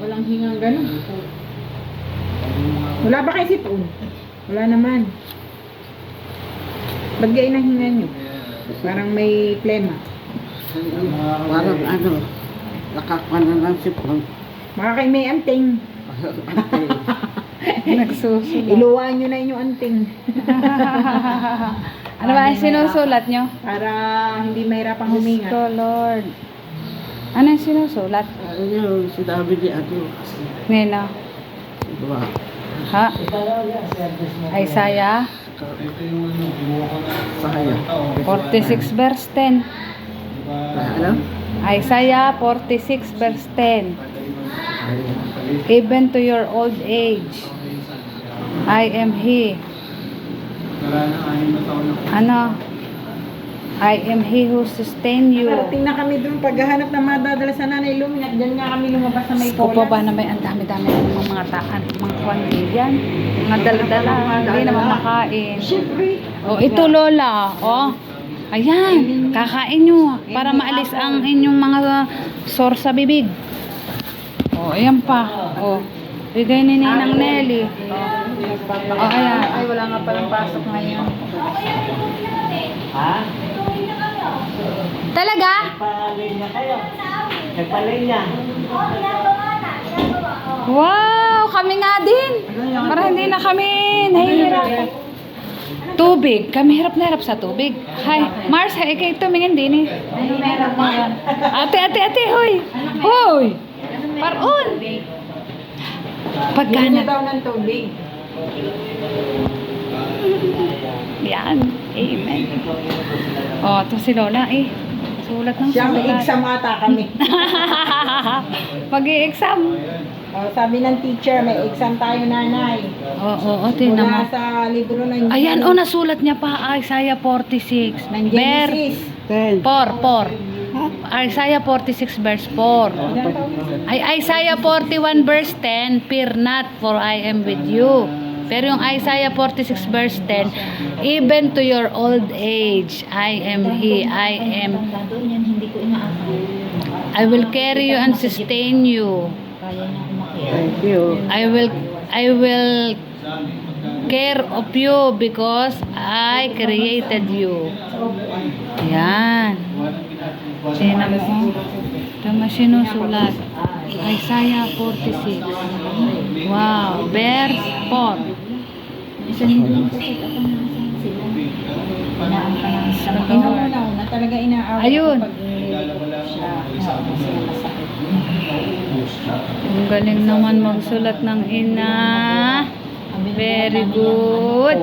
Walang hingang ganun. Wala ba kayo sipon? Wala naman. Ba't gayon ang hinga nyo? Parang may plema. Parang ano, nakakwana ng sipon. Baka kayo may anting. Nagsusulat. Iluwa nyo na inyong anting. ano ba sinusulat nyo? Para hindi mahirapang huminga. Gusto, Lord. Ano yung sinusulat? Ano yung sinabi ni ano, Nino. diba? Ha? Isaiah Saya. 46 verse 10. Ano? Isaiah 46 verse 10. Even to your old age, I am He. Ano? I am He who sustain you. Parating na kami doon paghahanap ng madadala sa nanay Lumi at dyan nga kami lumabas sa may Ko pa ba na may ang dami-dami ng mga mga taan, mga kwanti yan. Mga daladala, hindi naman makain. Siyempre. Oh, ito lola, oh. Ayan, kakain nyo para maalis ang inyong mga sore sa bibig. Oh, ayan pa. Oh. Bigay ni Ninang Nelly. Oh, ayan. Ay, wala nga palang pasok ngayon. Talaga? Wow, kami nga din. Para hindi na kami nahihirapan. Tubig. Kami hirap na hirap sa tubig. Hi. Mars, hay, kay tumingin din eh. Ate, ate, ate, hoy. Hoy. Paron. Pagka Bigyan niya na. daw ng tubig. Yan. Amen. Oh, to si Lola eh. Sulat ng Siya may sulat. exam ata kami. Mag-i-exam. Oh, sabi ng teacher, may exam tayo nanay. Oo, oo, oh. Mula sa libro ng Ayan, oh, nasulat niya pa, Isaiah 46. ng Ver, Genesis. Ten. 4, 4. Isaiah 46 verse 4. Ay, Isaiah 41 verse 10, Fear not, for I am with you. Pero yung Isaiah 46 verse 10, even to your old age, I am He, I am, I will carry you and sustain you. Thank you. I will I will care of you because I created you. Yan. Tingnan mo. Tama sinusulat. Isaiah 46. Wow. Verse 4. Inuuna na talaga inaawat Ayun. Ang galing naman magsulat ng ina. Very good.